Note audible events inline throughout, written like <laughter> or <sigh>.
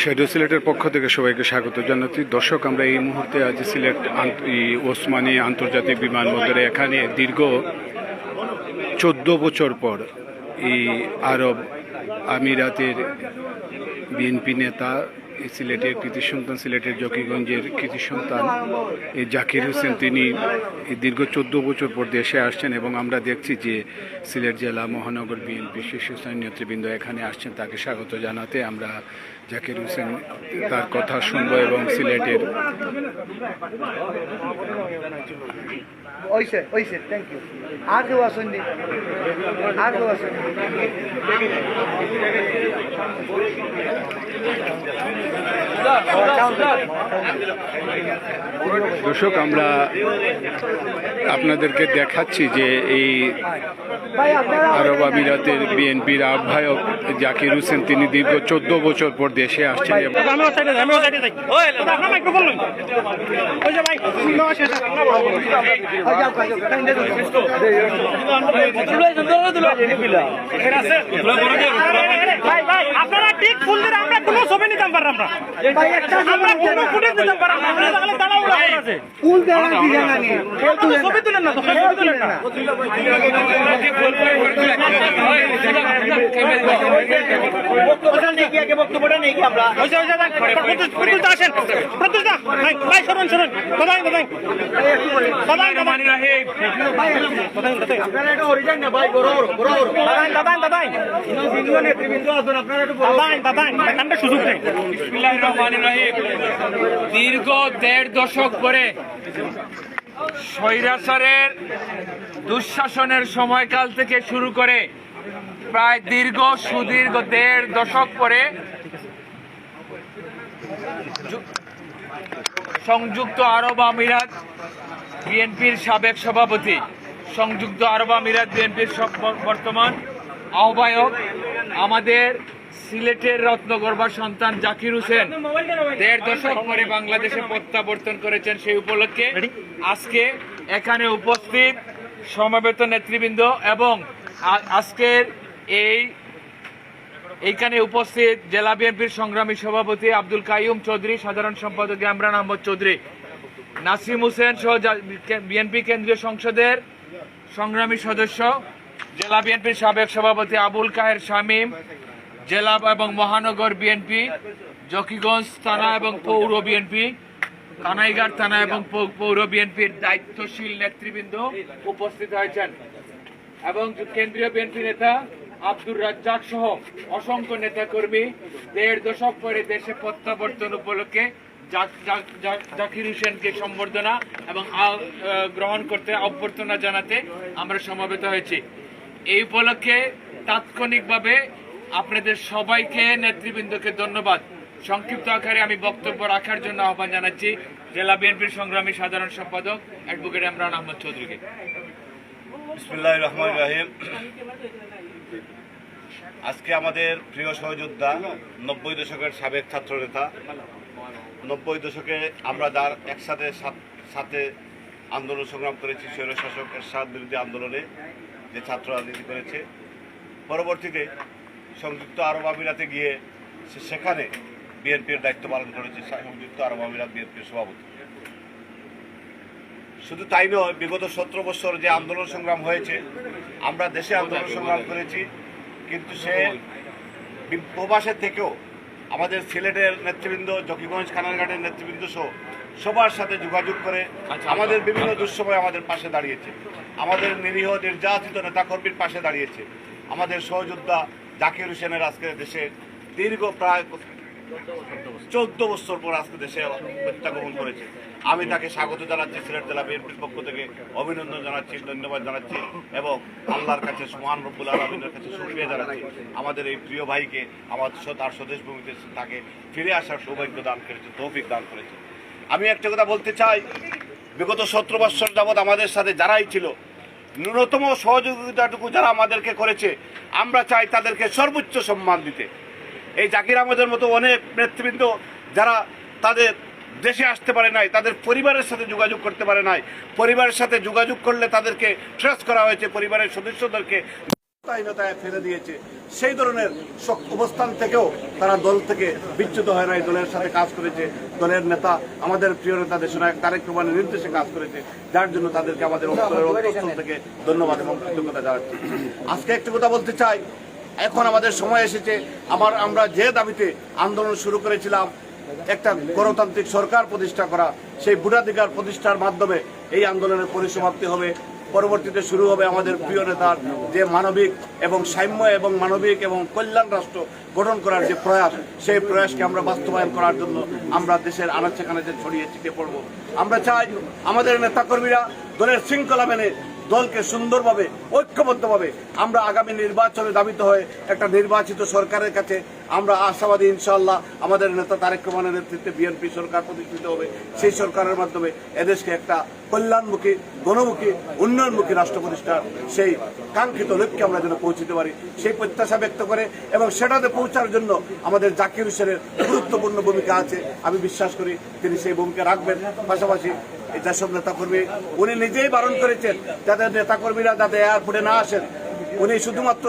Shadow সিলেটের পক্ষ থেকে সবাইকে স্বাগত জানাচ্ছি। দর্শক, আমরা এই মুহূর্তে আজ সিলেট ওসমানী আন্তর্জাতিক বিমানবন্দরে। এখানে দীর্ঘ চোদ্দ বছর পর এই আরব আমিরাতের বিএনপি নেতা এই সিলেটের কৃতি সন্তান সিলেটের জকিগঞ্জের কৃতি সন্তান। এই জাকির হোসেন, তিনি দীর্ঘ চোদ্দ বছর পর দেশে আসছেন এবং আমরা দেখছি যে সিলেট জেলা মহানগর বিএনপি শীর্ষস্থানীয় নেতৃবৃন্দ এখানে আসছেন। তাকে স্বাগত জানাতে আমরা জাকির হোসেন তার কথা শুনব এবং সিলেটের ওইসে ওইসে থ্যাংক ইউ আর কেউ আসেননি আর কেউ আসেননি দর্শক আমরা আপনাদেরকে দেখাচ্ছি যে এই আরব আমিরাতের বিএনপির আহ্বায়ক জাকির হোসেন তিনি দীর্ঘ চোদ্দ বছর পর দেশে আসছেন আপনার ঠিক ফুল দিলে আমরা কোনো ছবি নিতাম পারলাম না তুলেন আসেন প্রত্যুষ ভাই শুনুন শুনুন বাদাই বাদাই বাদাই দীর্ঘ দেড় দশক পরে স্বৈরাচারের দুঃশাসনের সময়কাল থেকে শুরু করে প্রায় দীর্ঘ সুদীর্ঘ দেড় দশক পরে সংযুক্ত আরব আমিরাত বিএনপির সাবেক সভাপতি সংযুক্ত আরব আমিরাত বিএনপির বর্তমান আহ্বায়ক আমাদের সিলেটের রত্নগর্ভা সন্তান জাকির হোসেন। দেড় দশক পরে বাংলাদেশে প্রত্যাবর্তন করেছেন সেই উপলক্ষে আজকে এখানে উপস্থিত সমবেত নেতৃবৃন্দ এবং আজকের এই এইখানে উপস্থিত জেলা বিএনপির সংগ্রামী সভাপতি আব্দুল কাইয়ুম চৌধুরী সাধারণ সম্পাদক ইমরান আহমদ চৌধুরী। নাসিম হোসেন সহ বিএনপি কেন্দ্রীয় সংসদের সংগ্রামী সদস্য, জেলা বিএনপির সাবেক সভাপতি আবুল কাহের শামীম, জেলা এবং মহানগর বিএনপি, জকিগঞ্জ থানা এবং পৌর বিএনপি, কানাইঘাট থানা এবং পৌর বিএনপির দায়িত্বশীল নেতৃবৃন্দ উপস্থিত হয়েছেন। এবং কেন্দ্রীয় বিএনপি নেতা আব্দুর রাজ্জাক সহ অসংখ্য নেতাকর্মী দেড় দশক পরে দেশে প্রত্যাবর্তন উপলক্ষে জাকির হোসেনকে সম্বর্ধনা এবং গ্রহণ করতে অভ্যর্থনা জানাতে আমরা সমবেত হয়েছি। এই উপলক্ষে তাৎক্ষণিকভাবে আপনাদের সবাইকে, নেতৃবৃন্দকে ধন্যবাদ। সংক্ষিপ্ত আকারে আমি বক্তব্য রাখার জন্য আহ্বান জানাচ্ছি জেলা বিএনপির সংগ্রামী সাধারণ সম্পাদক অ্যাডভোকেট ইমরান আহমদ চৌধুরীকে। রহমান রাহিম। আজকে আমাদের প্রিয় সহযোদ্ধা, নব্বই দশকের সাবেক ছাত্রনেতা নব্বই দশকে আমরা যার একসাথে সাথ- আন্দোলন সংগ্রাম করেছি স্বৈর শাসকের সাত বিরোধী আন্দোলনে যে ছাত্র রাজনীতি করেছে। পরবর্তীতে সংযুক্ত আরব আমিরাতে গিয়ে সে সেখানে বিএনপির দায়িত্ব পালন করেছে, সংযুক্ত আরব আমিরাত বিএনপির সভাপতি। শুধু তাই নয়, বিগত সতেরো বছর যে আন্দোলন সংগ্রাম হয়েছে, আমরা দেশে আন্দোলন সংগ্রাম করেছি, কিন্তু সে প্রবাসের থেকেও আমাদের সিলেটের নেতৃবৃন্দ জকিগঞ্জ খানারঘাটের নেতৃবৃন্দ সহ সবার সাথে যোগাযোগ করে আমাদের বিভিন্ন দুঃসময় আমাদের পাশে দাঁড়িয়েছে। আমাদের নিরীহ নির্যাতিত নেতাকর্মীর পাশে দাঁড়িয়েছে। আমাদের সহযোদ্ধা জাকির হোসেনের আজকের দেশে দীর্ঘ প্রায় চোদ্দ বছর পর আজকে দেশে প্রত্যাগমন করেছে। আমি তাকে স্বাগত জানাচ্ছি, সিলেট জেলা বিএনপির পক্ষ থেকে অভিনন্দন জানাচ্ছি, ধন্যবাদ জানাচ্ছি এবং আল্লাহর কাছে সুমান রব্বুল আলমিনের কাছে সুক্রিয়া জানাচ্ছি। আমাদের এই প্রিয় ভাইকে, আমার তার স্বদেশ ভূমিতে তাকে ফিরে আসার সৌভাগ্য দান করেছে, তৌফিক দান করেছে। আমি একটা কথা বলতে চাই, বিগত সতেরো বৎসর যাবৎ আমাদের সাথে যারাই ছিল, ন্যূনতম সহযোগিতাটুকু যারা আমাদেরকে করেছে, আমরা চাই তাদেরকে সর্বোচ্চ সম্মান দিতে। এই জাকির আহমেদের মতো অনেক নেতৃবৃন্দ যারা তাদের দেশে আসতে পারে নাই, তাদের পরিবারের সাথে যোগাযোগ করতে পারে নাই, পরিবারের সাথে যোগাযোগ করলে তাদেরকে ট্রেস করা হয়েছে, পরিবারের সদস্যদেরকে ফেলে দিয়েছে। সেই ধরনের অবস্থান থেকেও তারা দল থেকে বিচ্যুত হয় নাই, দলের সাথে কাজ করেছে। দলের নেতা, আমাদের প্রিয় নেতা দেশনায়ক তারেক রহমানের নির্দেশে কাজ করেছে। যার জন্য তাদেরকে আমাদের অন্তরের অন্তঃস্থল থেকে ধন্যবাদ এবং কৃতজ্ঞতা জানাচ্ছি। আজকে একটি কথা বলতে চাই। এখন আমাদের সময় এসেছে। আমার আমরা যে দাবিতে আন্দোলন শুরু করেছিলাম, একটা গণতান্ত্রিক সরকার প্রতিষ্ঠা করা, সেই ভোটাধিকার প্রতিষ্ঠার মাধ্যমে এই আন্দোলনের পরিসমাপ্তি হবে। পরবর্তীতে শুরু হবে আমাদের প্রিয় নেতার যে মানবিক এবং সাম্য এবং মানবিক এবং কল্যাণ রাষ্ট্র গঠন করার যে প্রয়াস, সেই প্রয়াসকে আমরা বাস্তবায়ন করার জন্য আমরা দেশের আনাচে কানাচে ছড়িয়ে ছিটে পড়ব। আমরা চাই আমাদের নেতাকর্মীরা দলের শৃঙ্খলা মেনে দলকে সুন্দরভাবে, ঐক্যবদ্ধভাবে আমরা আগামী নির্বাচনে দাবিত হয়ে একটা নির্বাচিত সরকারের কাছে আমরা আশাবাদী ইনশাল্লাহ আমাদের নেতা তারেক রহমানের নেতৃত্বে বিএনপি সরকার প্রতিষ্ঠিত হবে। সেই সরকারের মাধ্যমে এদেশকে একটা কল্যাণমুখী, গণমুখী, উন্নয়নমুখী রাষ্ট্র প্রতিষ্ঠার সেই কাঙ্ক্ষিত লক্ষ্যে আমরা যেন পৌঁছতে পারি। সেই প্রত্যাশা ব্যক্ত করে এবং সেটাতে পৌঁছার জন্য আমাদের জাকির হোসেনের গুরুত্বপূর্ণ ভূমিকা আছে। আমি বিশ্বাস করি তিনি সেই ভূমিকা রাখবেন। পাশাপাশি যেসব নেতাকর্মী, উনি নিজেই বারণ করেছেন যাদের নেতাকর্মীরা যাতে এয়ারপোর্টে না আসেন। উনি শুধুমাত্র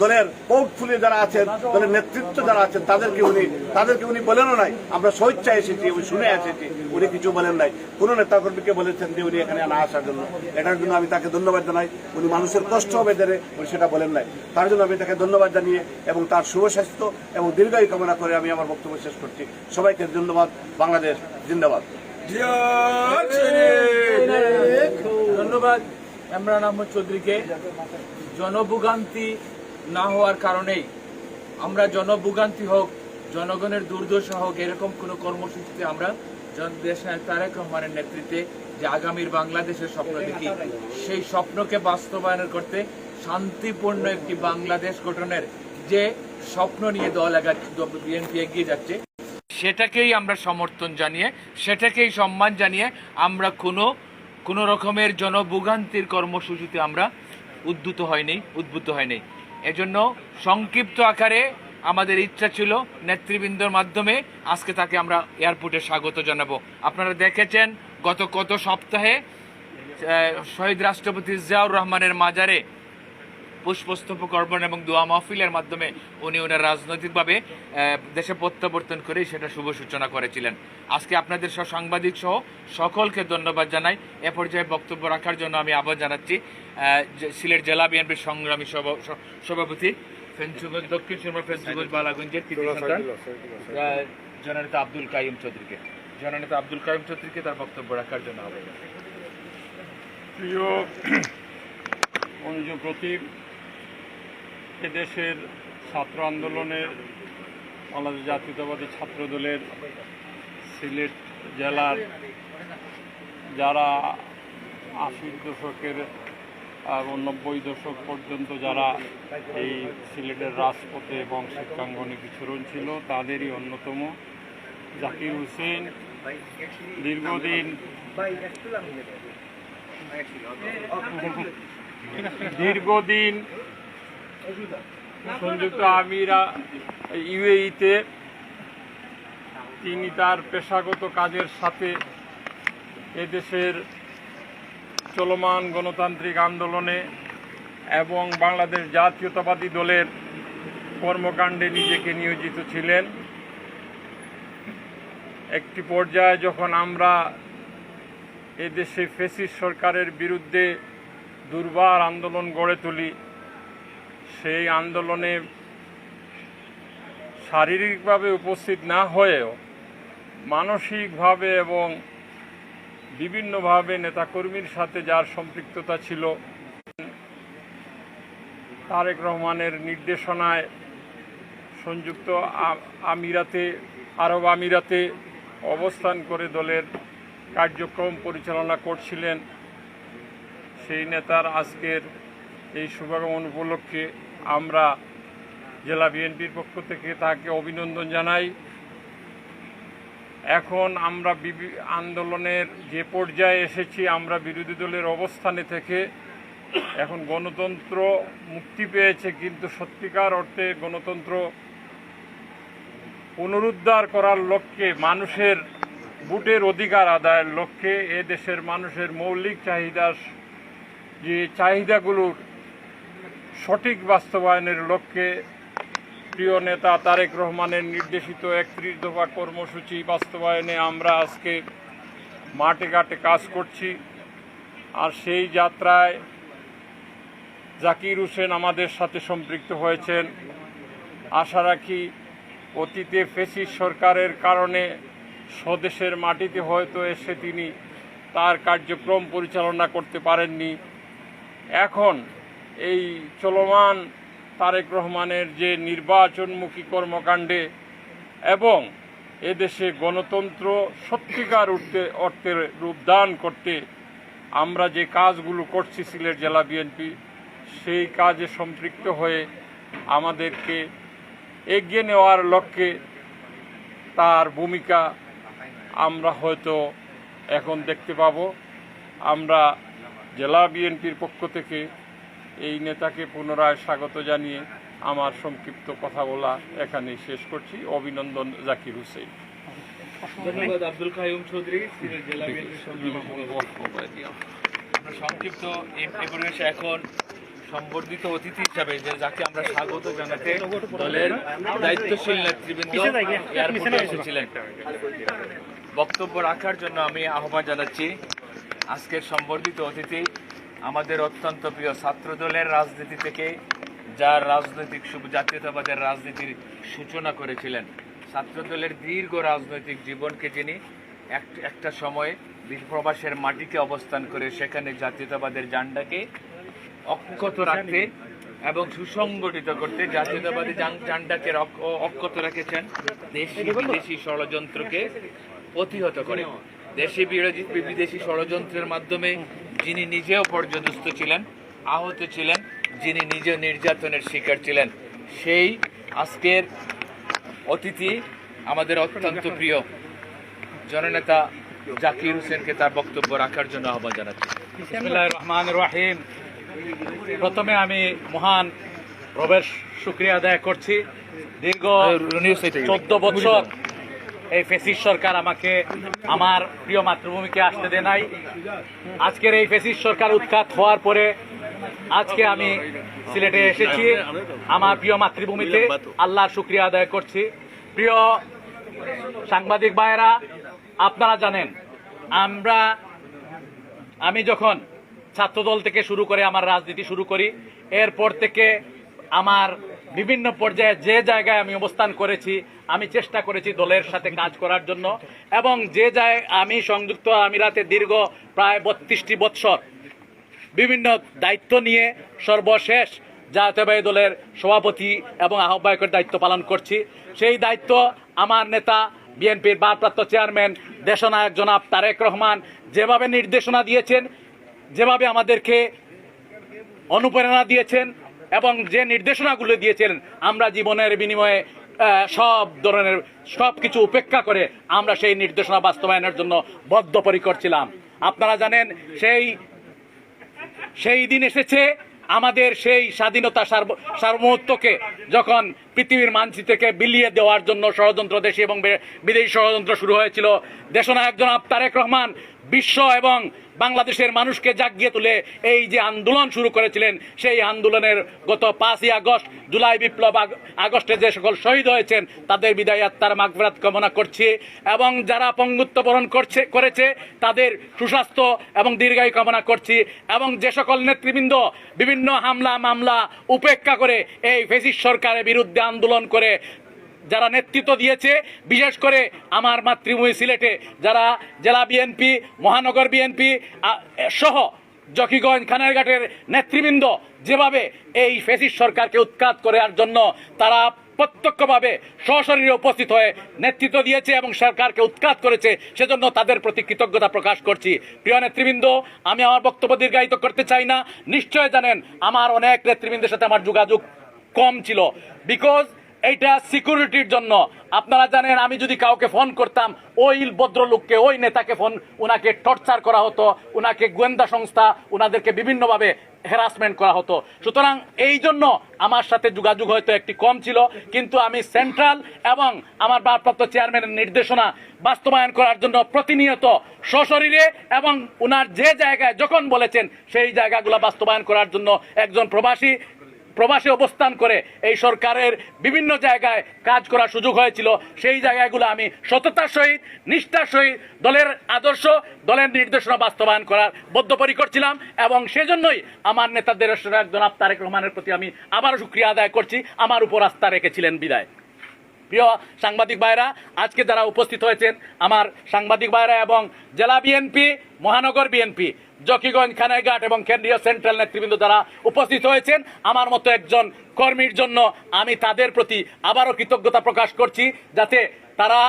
দলের পোর্টফোলিও যারা আছেন, দলের নেতৃত্ব যারা আছেন, তাদেরকে উনি তাদেরকে উনি বলেনও নাই। আমরা স্বেচ্ছায় এসেছি, উনি শুনে এসেছি, উনি কিছু বলেন নাই। কোনো নেতাকর্মীকে বলেছেন যে উনি এখানে না আসার জন্য। এটার জন্য আমি তাকে ধন্যবাদ জানাই। উনি মানুষের কষ্ট হবে জেনে উনি সেটা বলেন নাই। তার জন্য আমি তাকে ধন্যবাদ জানিয়ে এবং তার শুভ স্বাস্থ্য এবং দীর্ঘায়ু কামনা করে আমি আমার বক্তব্য শেষ করছি। সবাইকে ধন্যবাদ। বাংলাদেশ জিন্দাবাদ। ধন্যবাদ। ইমরান আহমদ চৌধুরীকে। জনভোগান্তি না হওয়ার কারণেই আমরা জনভোগান্তি হোক, জনগণের দুর্দশা হোক, এরকম কোনো কর্মসূচিতে আমরা তারেক রহমানের নেতৃত্বে যে আগামীর বাংলাদেশের স্বপ্ন দেখি, সেই স্বপ্নকে বাস্তবায়ন করতে শান্তিপূর্ণ একটি বাংলাদেশ গঠনের যে স্বপ্ন নিয়ে দল বিএনপি এগিয়ে যাচ্ছে সেটাকেই আমরা সমর্থন জানিয়ে, সেটাকেই সম্মান জানিয়ে আমরা কোনো কোনো রকমের জনভোগান্তির কর্মসূচিতে আমরা উদ্ভূত হয়নি উদ্ভূত হয়নি। এজন্য সংক্ষিপ্ত আকারে আমাদের ইচ্ছা ছিল নেতৃবৃন্দর মাধ্যমে আজকে তাকে আমরা এয়ারপোর্টে স্বাগত জানাব। আপনারা দেখেছেন, গত কত সপ্তাহে শহীদ রাষ্ট্রপতি জিয়াউর রহমানের মাজারে পুষ্পস্তবক অর্পণ এবং দোয়া মাহফিলের মাধ্যমে উনি ওনার রাজনৈতিকভাবে দেশে প্রত্যাবর্তন করে সেটা শুভ সূচনা করেছিলেন। আজকে আপনাদের সহ সাংবাদিক সহ সকলকে ধন্যবাদ জানাই। এ পর্যায়ে বক্তব্য রাখার জন্য আমি আহ্বান জানাচ্ছি সিলেট জেলা বিএনপির সংগ্রামী সভাপতি ফেঞ্চুগঞ্জ দক্ষিণ সুরমা ফেঞ্চুগঞ্জ বালাগঞ্জের জননেতা আব্দুল কাইম চৌধুরীকে। জননেতা আব্দুল কাইম চৌধুরীকে তার বক্তব্য রাখার জন্য আহ্বান প্রিয় <clears throat> অনুজ প্রতীক এদেশের ছাত্র আন্দোলনের বাংলাদেশ জাতীয়তাবাদী ছাত্র দলের সিলেট জেলার যারা আশির দশকের নব্বই দশক পর্যন্ত যারা এই সিলেটের রাজপথে এবং শিক্ষাঙ্গনে বিচরণ ছিল, তাদেরই অন্যতম। জাকির হোসেন দীর্ঘদিন দীর্ঘদিন সংযুক্ত আমিরা ইউএইতে তিনি তার পেশাগত কাজের সাথে এদেশের চলমান গণতান্ত্রিক আন্দোলনে এবং বাংলাদেশ জাতীয়তাবাদী দলের কর্মকাণ্ডে নিজেকে নিয়োজিত ছিলেন। একটি পর্যায়ে যখন আমরা এদেশে ফেসিস সরকারের বিরুদ্ধে দুর্বার আন্দোলন গড়ে তুলি সেই আন্দোলনে শারীরিকভাবে উপস্থিত না হয়েও, মানসিকভাবে এবং বিভিন্নভাবে নেতাকর্মীর সাথে যার সম্পৃক্ততা ছিল, তারেক রহমানের নির্দেশনায় সংযুক্ত আমিরাতে, আরব আমিরাতে অবস্থান করে দলের কার্যক্রম পরিচালনা করছিলেন সেই নেতার আজকের এই শুভাগমন উপলক্ষে আমরা জেলা বিএনপির পক্ষ থেকে তাকে অভিনন্দন জানাই। এখন আমরা আন্দোলনের যে পর্যায়ে এসেছি, আমরা বিরোধী দলের অবস্থানে থেকে এখন গণতন্ত্র মুক্তি পেয়েছে, কিন্তু সত্যিকার অর্থে গণতন্ত্র পুনরুদ্ধার করার লক্ষ্যে মানুষের ভোটের অধিকার আদায়ের লক্ষ্যে এ দেশের মানুষের মৌলিক চাহিদা যে চাহিদাগুলোর সঠিক বাস্তবায়নের লক্ষ্যে প্রিয় নেতা তারেক রহমানের নির্দেশিত একত্রিশ দফা কর্মসূচি বাস্তবায়নে আমরা আজকে মাঠে ঘাটে কাজ করছি। আর সেই যাত্রায় জাকির হোসেন আমাদের সাথে সম্পৃক্ত হয়েছেন। আশা রাখি অতীতে ফেসিস সরকারের কারণে স্বদেশের মাটিতে হয়তো এসে তিনি তার কার্যক্রম পরিচালনা করতে পারেননি। এখন এই চলমান তারেক রহমানের যে নির্বাচনমুখী কর্মকাণ্ডে এবং এদেশে গণতন্ত্র সত্যিকার উঠতে, অর্থের রূপদান করতে আমরা যে কাজগুলো করছি সিলেট জেলা বিএনপি, সেই কাজে সম্পৃক্ত হয়ে আমাদেরকে এগিয়ে নেওয়ার লক্ষ্যে তার ভূমিকা আমরা হয়তো এখন দেখতে পাব। আমরা জেলা বিএনপির পক্ষ থেকে এই নেতাকে পুনরায় স্বাগত জানিয়ে আমার সংক্ষিপ্ত কথা বলা এখানে শেষ করছি। অভিনন্দন জাকির হুসেন। ধন্যবাদ আব্দুল কাইম চৌধুরী সিলেট জেলা সংক্ষিপ্ত এই এই পরিবেশে এখন সম্বর্ধিত অতিথি হিসাবে যে যাকে আমরা স্বাগত জানাতে দলের দায়িত্বশীল নেতৃবৃন্দ এয়ারপোর্টে এসেছিলেন। বক্তব্য রাখার জন্য আমি আহ্বান জানাচ্ছি। আজকের সম্বর্ধিত অতিথি আমাদের অত্যন্ত প্রিয় ছাত্র দলের রাজনীতি থেকে যার রাজনৈতিক জাতীয়তাবাদের রাজনীতির সূচনা করেছিলেন ছাত্র দলের দীর্ঘ রাজনৈতিক জীবনকে যিনি এক- একটা সময়ে প্রবাসের মাটিতে অবস্থান করে সেখানে জাতীয়তাবাদের জান্ডাকে অক্ষত রাখতে এবং সুসংগঠিত করতে জাতীয়তাবাদী জান্ডাকে অক্ষত রেখেছেন দেশি বিদেশি ষড়যন্ত্রকে প্রতিহত করে। দেশি বিরোধী বিদেশি ষড়যন্ত্রের মাধ্যমে যিনি নিজেও পর্যদস্ত ছিলেন আহত ছিলেন যিনি নিজেও নির্যাতনের শিকার ছিলেন। সেই আজকের অতিথি আমাদের অত্যন্ত প্রিয় জননেতা জাকির হোসেনকে তার বক্তব্য রাখার জন্য আহ্বান জানাচ্ছি। রহমানির রহিম। প্রথমে আমি মহান রবের শুক্রিয়া আদায় করছি। দীর্ঘ চোদ্দ বছর এই ফেসিস সরকার আমাকে, আমার প্রিয় মাতৃভূমিকে আসতে দেয় নাই। আজকের এই ফেসিস সরকার উৎখাত হওয়ার পরে আজকে আমি সিলেটে এসেছি। আমার প্রিয় মাতৃভূমিতে আল্লাহর শুক্রিয়া আদায় করছি। প্রিয় সাংবাদিক ভাইয়েরা, আপনারা জানেন, আমরা, আমি যখন ছাত্রদল থেকে শুরু করে আমার রাজনীতি শুরু করি, এরপর থেকে আমার বিভিন্ন পর্যায়ে যে জায়গায় আমি অবস্থান করেছি, আমি চেষ্টা করেছি দলের সাথে কাজ করার জন্য। এবং যে জায়গায় আমি সংযুক্ত আমিরাতে দীর্ঘ প্রায় বত্রিশটি বৎসর বিভিন্ন দায়িত্ব নিয়ে সর্বশেষ জাতীয়বাহী দলের সভাপতি এবং আহ্বায়কের দায়িত্ব পালন করছি। সেই দায়িত্ব আমার নেতা, বিএনপির ভারপ্রাপ্ত চেয়ারম্যান, দেশনায়ক জনাব তারেক রহমান যেভাবে নির্দেশনা দিয়েছেন, যেভাবে আমাদেরকে অনুপ্রেরণা দিয়েছেন এবং যে নির্দেশনাগুলো দিয়েছিলেন, আমরা জীবনের বিনিময়ে সব ধরনের সব কিছু উপেক্ষা করে আমরা সেই নির্দেশনা বাস্তবায়নের জন্য বদ্ধপরিকর ছিলাম। আপনারা জানেন, সেই সেই দিন এসেছে আমাদের সেই স্বাধীনতা সার্ব- সার্বভৌমত্বকে যখন পৃথিবীর মানচিত্র থেকে বিলিয়ে দেওয়ার জন্য ষড়যন্ত্র দেশি এবং বিদেশি ষড়যন্ত্র শুরু হয়েছিল। দেশনায়ক জনাব তারেক রহমান বিশ্ব এবং বাংলাদেশের মানুষকে জাগিয়ে তুলে এই যে আন্দোলন শুরু করেছিলেন, সেই আন্দোলনের গত পাঁচই আগস্ট, জুলাই বিপ্লব আগ- আগস্টে যে সকল শহীদ হয়েছেন, তাদের বিদায় আত্মার মাগফিরাত কামনা করছি এবং যারা পঙ্গুত্ব বরণ করছে, করেছে, তাদের সুস্বাস্থ্য এবং দীর্ঘায়ু কামনা করছি এবং যে সকল নেতৃবৃন্দ বিভিন্ন হামলা, মামলা উপেক্ষা করে এই ফেসিস সরকারের বিরুদ্ধে আন্দোলন করে যারা নেতৃত্ব দিয়েছে, বিশেষ করে আমার মাতৃভূমি সিলেটে, যারা জেলা বিএনপি মহানগর বিএনপি সহ জকিগঞ্জ খানারঘাটের নেতৃবৃন্দ যেভাবে এই ফেসিস সরকারকে উৎখাত করার জন্য তারা প্রত্যক্ষভাবে সশরীরে উপস্থিত হয়ে নেতৃত্ব দিয়েছে এবং সরকারকে উৎখাত করেছে, সেজন্য তাদের প্রতি কৃতজ্ঞতা প্রকাশ করছি। প্রিয় নেতৃবৃন্দ, আমি আমার বক্তব্য দীর্ঘায়িত করতে চাই না। নিশ্চয় জানেন, আমার অনেক নেতৃবৃন্দের সাথে আমার যোগাযোগ কম ছিল। বিকজ এইটা সিকিউরিটির জন্য। আপনারা জানেন, আমি যদি কাউকে ফোন করতাম, ওই ভদ্রলোককে, ওই নেতাকে ফোন ওনাকে টর্চার করা হতো ওনাকে গোয়েন্দা সংস্থা ওনাদেরকে বিভিন্নভাবে হ্যারাসমেন্ট করা হতো। সুতরাং এই জন্য আমার সাথে যোগাযোগ হয়তো একটি কম ছিল, কিন্তু আমি সেন্ট্রাল এবং আমার ভারপ্রাপ্ত চেয়ারম্যানের নির্দেশনা বাস্তবায়ন করার জন্য প্রতিনিয়ত সশরীরে এবং ওনার যে জায়গায় যখন বলেছেন, সেই জায়গাগুলো বাস্তবায়ন করার জন্য একজন প্রবাসী প্রবাসে অবস্থান করে এই সরকারের বিভিন্ন জায়গায় কাজ করার সুযোগ হয়েছিল। সেই জায়গাগুলো আমি সততার সহিত, নিষ্ঠার সহিত, দলের আদর্শ, দলের নির্দেশনা বাস্তবায়ন করার বদ্ধপরিকর ছিলাম এবং সেজন্যই আমার নেতাদের জনাব তারেক রহমানের প্রতি আমি আবারও সুক্রিয়া আদায় করছি। আমার উপর আস্থা রেখেছিলেন বিদায়। প্রিয় সাংবাদিক ভাইরা, আজকে যারা উপস্থিত হয়েছেন, আমার সাংবাদিক ভাইরা এবং জেলা বিএনপি মহানগর বিএনপি জকিগঞ্জ, খানাইঘাট এবং কেন্দ্রীয় সেন্ট্রাল নেতৃবৃন্দ যারা উপস্থিত হয়েছেন, আমার মতো একজন কর্মীর জন্য আমি তাদের প্রতি আবারও কৃতজ্ঞতা প্রকাশ করছি, যাতে তারা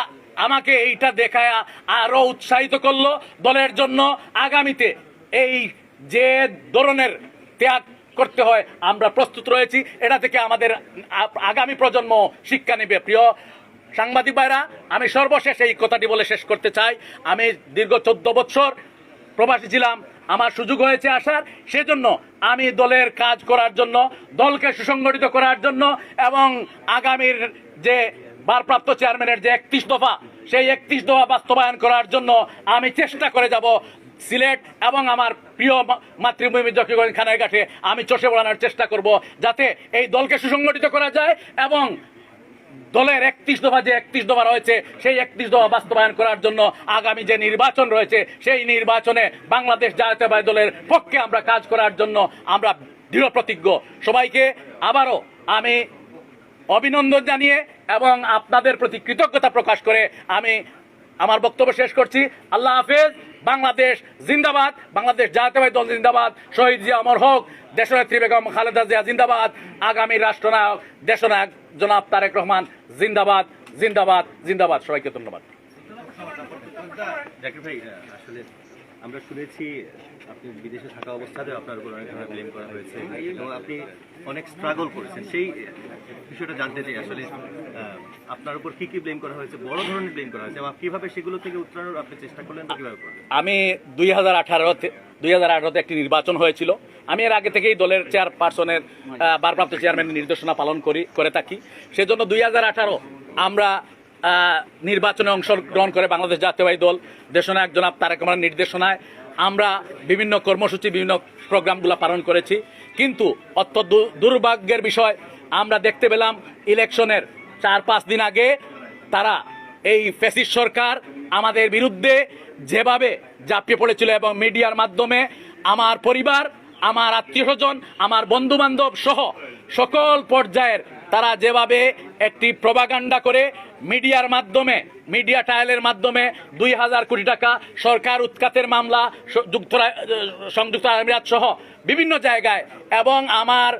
আমাকে এইটা দেখায় আরও উৎসাহিত করল দলের জন্য আগামীতে। এই যে ধরনের ত্যাগ করতে হয়, আমরা প্রস্তুত রয়েছি। এটা থেকে আমাদের আগামী প্রজন্ম শিক্ষা নেবে। প্রিয় সাংবাদিক ভাইরা, আমি সর্বশেষ এই কথাটি বলে শেষ করতে চাই। আমি দীর্ঘ চোদ্দ বছর প্রবাসী ছিলাম। আমার সুযোগ হয়েছে আসার। সেজন্য আমি দলের কাজ করার জন্য, দলকে সুসংগঠিত করার জন্য এবং আগামীর যে ভারপ্রাপ্ত চেয়ারম্যানের যে একত্রিশ দফা, সেই একত্রিশ দফা বাস্তবায়ন করার জন্য আমি চেষ্টা করে যাব। সিলেট এবং আমার প্রিয় মাতৃভূমি জকিগঞ্জ খানের ঘাটে আমি চষে বেড়ানোর চেষ্টা করব যাতে এই দলকে সুসংগঠিত করা যায় এবং দলের একত্রিশ দফা যে একত্রিশ দফা রয়েছে, সেই একত্রিশ দফা বাস্তবায়ন করার জন্য আগামী যে নির্বাচন রয়েছে, সেই নির্বাচনে বাংলাদেশ জাতীয়তাবাদী দলের পক্ষে আমরা কাজ করার জন্য আমরা দৃঢ় প্রতিজ্ঞ। সবাইকে আবারও আমি অভিনন্দন জানিয়ে এবং আপনাদের প্রতি কৃতজ্ঞতা প্রকাশ করে আমি আমার বক্তব্য শেষ করছি। আল্লাহ হাফেজ। বাংলাদেশ জিন্দাবাদ, বাংলাদেশ জাতীয়বাদী দল জিন্দাবাদ, শহীদ জিয়া অমর হক, দেশনেত্রী বেগম খালেদা জিয়া জিন্দাবাদ, আগামী রাষ্ট্রনায়ক, দেশনায়ক জনাব তারেক রহমান জিন্দাবাদ জিন্দাবাদ জিন্দাবাদ। সবাইকে ধন্যবাদ। আমরা শুনেছি আপনি বিদেশে থাকা অবস্থাতেও আপনার উপর অনেক ধরনের ব্লেম করা হয়েছে এবং আপনি অনেক স্ট্রাগল করেছেন। সেই বিষয়টা জানতে চাই, আসলে আপনার উপর কি কি ব্লেম করা হয়েছে, বড় ধরনের ব্লেম করা হয়েছে এবং কীভাবে সেগুলো থেকে উত্তরানোর আপনি চেষ্টা করলেন বা কীভাবে করলেন? আমি দুই হাজার আঠারোতে দুই হাজার আঠারোতে একটি নির্বাচন হয়েছিল। আমি এর আগে থেকেই দলের চেয়ারপারসনের ভারপ্রাপ্ত চেয়ারম্যানের নির্দেশনা পালন করি, করে থাকি। সেজন্য দুই হাজার আঠারো আমরা নির্বাচনে অংশগ্রহণ করে বাংলাদেশ জাতীয়বাদী দল, দেশনায়ক জনাব তারেক রহমানের নির্দেশনায় আমরা বিভিন্ন কর্মসূচি, বিভিন্ন প্রোগ্রামগুলো পালন করেছি। কিন্তু অত্য দুর্ভাগ্যের বিষয়, আমরা দেখতে পেলাম ইলেকশনের চার পাঁচ দিন আগে তারা এই ফেসিস সরকার আমাদের বিরুদ্ধে যেভাবে ঝাঁপিয়ে পড়েছিল এবং মিডিয়ার মাধ্যমে আমার পরিবার, আমার আত্মীয় স্বজন আমার বন্ধু বান্ধব সহ সকল পর্যায়ের তারা যেভাবে একটি প্রবাগান্ডা করে মিডিয়ার মাধ্যমে, মিডিয়া ট্রায়ালের মাধ্যমে দুই হাজার কোটি টাকা সরকার উৎখাতের মামলা, যুক্তরা- সংযুক্ত আমিরাত সহ বিভিন্ন জায়গায় এবং আমার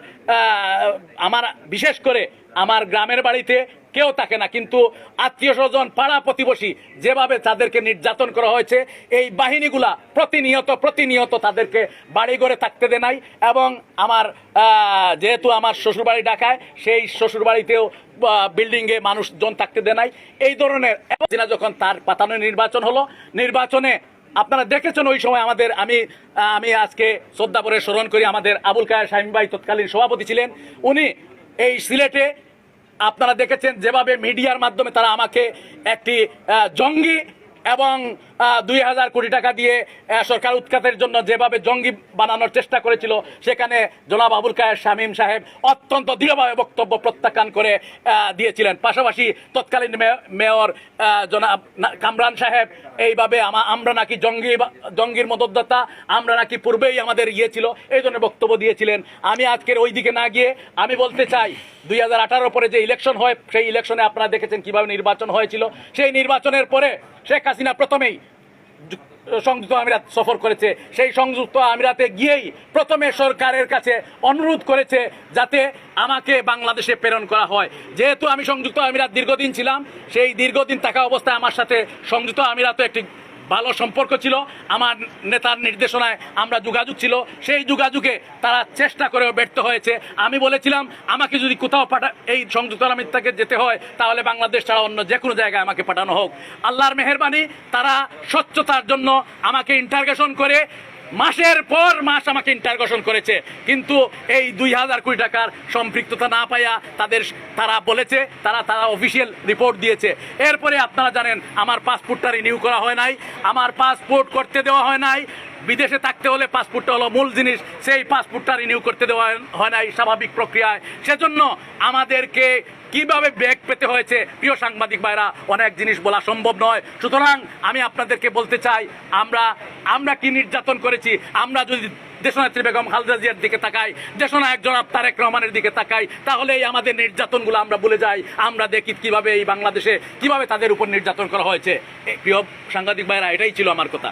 আমার, বিশেষ করে আমার গ্রামের বাড়িতে কেউ থাকে না, কিন্তু আত্মীয় স্বজন, পাড়া প্রতিবেশী যেভাবে তাদেরকে নির্যাতন করা হয়েছে, এই বাহিনীগুলা প্রতিনিয়ত প্রতিনিয়ত তাদেরকে বাড়ি ঘরে থাকতে দেয় নাই এবং আমার যেহেতু আমার শ্বশুরবাড়ি ঢাকায়, সেই শ্বশুরবাড়িতেও বিল্ডিংয়ে মানুষজন থাকতে দেয় নাই। এই ধরনের যখন তার পাতানো নির্বাচন হলো, নির্বাচনে আপনারা দেখেছেন ওই সময় আমাদের, আমি আমি আজকে শ্রদ্ধা করে স্মরণ করি আমাদের আবুল কায়ের শাহিম ভাই তৎকালীন সভাপতি ছিলেন। উনি এই সিলেটে আপনারা দেখেছেন যেভাবে মিডিয়ার মাধ্যমে তারা আমাকে একটি জঙ্গি এবং দুই হাজার কোটি টাকা দিয়ে সরকার উৎখাতের জন্য যেভাবে জঙ্গি বানানোর চেষ্টা করেছিল, সেখানে জনাব আবুল কায়ের শামীম সাহেব অত্যন্ত দৃঢ়ভাবে বক্তব্য প্রত্যাখ্যান করে দিয়েছিলেন। পাশাপাশি তৎকালীন মেয়র জনাব কামরান সাহেব, এইভাবে আমা- আমরা নাকি জঙ্গি জঙ্গির মদতদাতা, আমরা নাকি পূর্বেই আমাদের ইয়ে ছিল, এই জন্য বক্তব্য দিয়েছিলেন। আমি আজকের ওই দিকে না গিয়ে, আমি বলতে চাই, দুই হাজার আঠারো পরে যে ইলেকশন হয়, সেই ইলেকশনে আপনারা দেখেছেন কীভাবে নির্বাচন হয়েছিল। সেই নির্বাচনের পরে শেখ হাসিনা প্রথমেই সংযুক্ত আমিরাত সফর করেছে। সেই সংযুক্ত আমিরাতে গিয়েই প্রথমে সরকারের কাছে অনুরোধ করেছে যাতে আমাকে বাংলাদেশে প্রেরণ করা হয়। যেহেতু আমি সংযুক্ত আমিরাত দীর্ঘদিন ছিলাম, সেই দীর্ঘদিন থাকা অবস্থায় আমার সাথে সংযুক্ত আমিরাতও একটি ভালো সম্পর্ক ছিল। আমার নেতার নির্দেশনায় আমরা যোগাযোগ ছিল। সেই যোগাযোগে তারা চেষ্টা করেও ব্যর্থ হয়েছে। আমি বলেছিলাম, আমাকে যদি কোথাও পাঠা এই সংযুক্ত থেকে যেতে হয়, তাহলে বাংলাদেশ ছাড়া অন্য যে কোনো জায়গায় আমাকে পাঠানো হোক। আল্লাহর মেহরবানি, তারা স্বচ্ছতার জন্য আমাকে ইন্টারগেশন করে মাসের পর মাস আমাকে ইন্টারগেশন করেছে। কিন্তু এই দুই হাজার কোটি টাকার সম্পৃক্ততা না পাইয়া তাদের তারা বলেছে, তারা তারা অফিসিয়াল রিপোর্ট দিয়েছে। এরপরে আপনারা জানেন, আমার পাসপোর্টটা রিনিউ করা হয় নাই, আমার পাসপোর্ট করতে দেওয়া হয় নাই। বিদেশে থাকতে হলে পাসপোর্টটা হলো মূল জিনিস, সেই পাসপোর্টটা রিনিউ করতে দেওয়া হয় নাই স্বাভাবিক প্রক্রিয়ায়। সেজন্য আমাদেরকে কীভাবে ব্যাগ পেতে হয়েছে? প্রিয় সাংবাদিক ভাইরা, অনেক জিনিস বলা সম্ভব নয়। সুতরাং আমি আপনাদেরকে বলতে চাই, আমরা আমরা কি নির্যাতন করেছি? আমরা যদি দেশনেত্রী বেগম খালেদা জিয়ার দিকে তাকাই, দেশনায়ক জনাব তারেক রহমানের দিকে তাকাই তাহলে এই আমাদের নির্যাতনগুলো আমরা ভুলে যাই। আমরা দেখি কীভাবে এই বাংলাদেশে, কীভাবে তাদের উপর নির্যাতন করা হয়েছে। প্রিয় সাংবাদিক ভাইরা, এটাই ছিল আমার কথা।